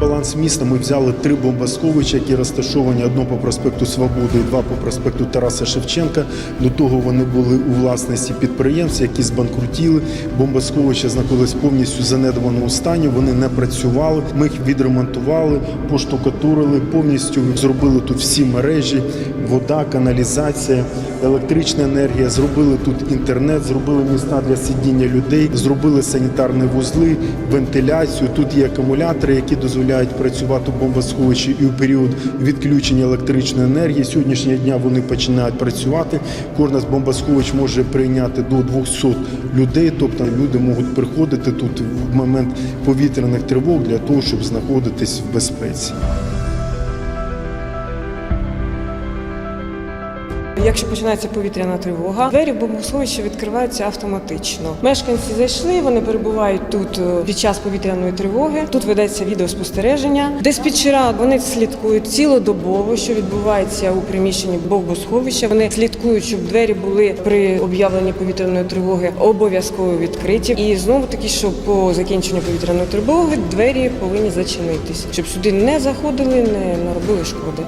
баланс міста ми взяли три бомбосховища, які розташовані одно по проспекту Свободи два по проспекту Тараса Шевченка. До того вони були у власності підприємств, які збанкрутіли. Бомбосховища знаходились повністю в занедбаному стані. Вони не працювали. Ми їх відремонтували, поштукатурили, повністю зробили тут всі мережі, вода, каналізація, електрична енергія. Зробили тут інтернет, зробили міста для сидіння людей, зробили санітарні вузли, вентиляцію. Тут є акумулятори, які дозволяють працювати у бомбосховищі і у період відключення електричної енергії. Сьогоднішнього дня вони починають працювати. Кожна з бомбосховищ може прийняти до 200 людей, тобто люди можуть приходити тут в момент повітряних тривог для того, щоб знаходитись в безпеці. Якщо починається повітряна тривога, двері бомбосховища відкриваються автоматично. Мешканці зайшли, вони перебувають тут е, під час повітряної тривоги. Тут ведеться відеоспостереження. Диспетчера вони слідкують цілодобово, що відбувається у приміщенні бомбосховища. Вони слідкують, щоб двері були при об'явленні повітряної тривоги обов'язково відкриті. І знову таки, що по закінченню повітряної тривоги двері повинні зачинитись, щоб сюди не заходили, не наробили шкоди.